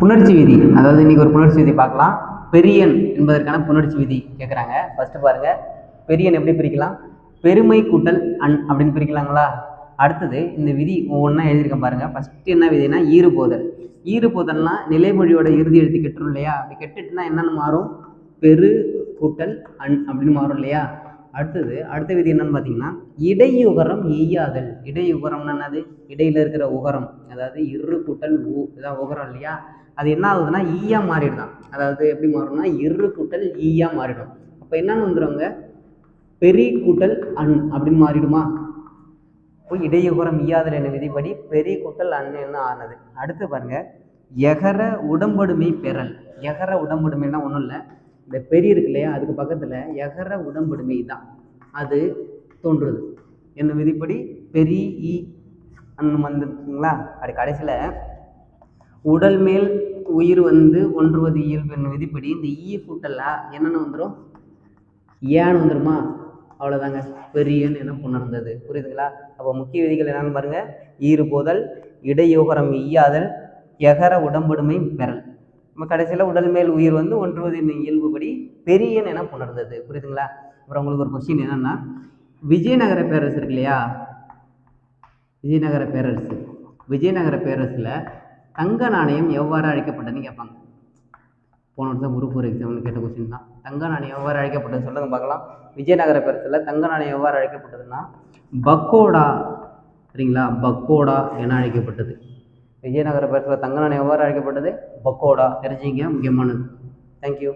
புணர்ச்சி விதி. அதாவது இன்றைக்கி ஒரு புணர்ச்சி விதி பார்க்கலாம். பெரியன் என்பதற்கான புணர்ச்சி விதி கேட்குறாங்க ஃபஸ்ட்டு பாருங்கள் பெரியன் எப்படி பிரிக்கலாம்? பெருமை கூட்டல் அன் அப்படின்னு பிரிக்கலாங்களா? அடுத்தது இந்த விதி ஒவ்வொன்றா எழுதியிருக்கேன் பாருங்கள் ஃபஸ்ட்டு என்ன விதினா ஈறுபோதல். ஈறுபோதல்னா நிலைமொழியோட இறுதி எழுத்து கெட்டுரும் இல்லையா? அப்படி கெட்டுட்டுனா என்னென்னு மாறும்? பெரு கூட்டல் அன் அப்படின்னு மாறும் இல்லையா? அடுத்தது அடுத்த விதி என்னன்னு பார்த்தீங்கன்னா இடையுகரம் எய்யாதல். இடையுகரம்னா என்னது? இடையில இருக்கிற உகரம். அதாவது இரு கூட்டல் ஊ இதான் உகரம் இல்லையா? அது என்ன ஆகுதுன்னா ஈயா மாறிடுதான். அதாவது எப்படி மாறும்னா இரு கூட்டல் ஈயா மாறிடும். அப்போ என்னன்னு வந்துடுவாங்க பெரிய கூட்டல் அண் அப்படின்னு மாறிடுமா? இப்போ இடையுகரம் ஈயாதல் என்ன விதிப்படி பெரிய கூட்டல் அண் என்ன ஆனது. அடுத்து பாருங்க எகர உடம்படுமை பெறல். எகர உடம்படுமைன்னா ஒன்றும் இல்லை. இந்த பெரிய இருக்கு இல்லையா? அதுக்கு பக்கத்தில் எகர உடம்படுமை தான். அது தோன்றுது. என்ன விதிப்படி? பெரிய ஈ அன்னு வந்துருக்குங்களா? அப்படி கடைசியில் உடல் மேல் உயிர் வந்து ஒன்றுவது இயல்பு என்னும் விதிப்படி இந்த ஈ கூட்டலா என்னென்ன வந்துடும் ஏன்னு வந்துருமா? அவ்வளோதாங்க பெரியன்னு என்ன புணர்ந்தது. புரியுதுங்களா? அப்போ முக்கிய விதிகள் என்னென்னு பாருங்கள் ஈறு போதல் இடையோகரம் ஈயாதல் எகர உடம்படுமை பெறல். நம்ம கடைசியில் உடல் மேல் உயிர் வந்து ஒன்றுவது இயல்புபடி பெரியன் என புணர்ந்தது. புரியுதுங்களா? அப்புறம் உங்களுக்கு ஒரு கொஸ்டின் என்னன்னா விஜயநகர பேரரசு இருக்கு இல்லையா? விஜயநகர பேரரசு. விஜயநகர பேரரசில் தங்க நாணயம் எவ்வாறு அழைக்கப்பட்டதுன்னு கேட்பாங்க. போன வருஷம் குரூப் எக்ஸாம்னு எக்ஸாமில் கேட்ட கொஸ்டின் தான். தங்க நாணயம் எவ்வாறு அழைக்கப்பட்டது சொல்லுங்க பார்க்கலாம். விஜயநகர பேரரசில் தங்க நாணயம் எவ்வாறு அழைக்கப்பட்டதுன்னா பக்கோடா சரிங்களா? பக்கோடா என அழைக்கப்பட்டது. விஜயநகர பேரரசில் தங்க நாணயம் எவ்வாறு அழைக்கப்பட்டது? பக்கோடா தெரிஞ்சுங்க முக்கியமானது. தேங்க்யூ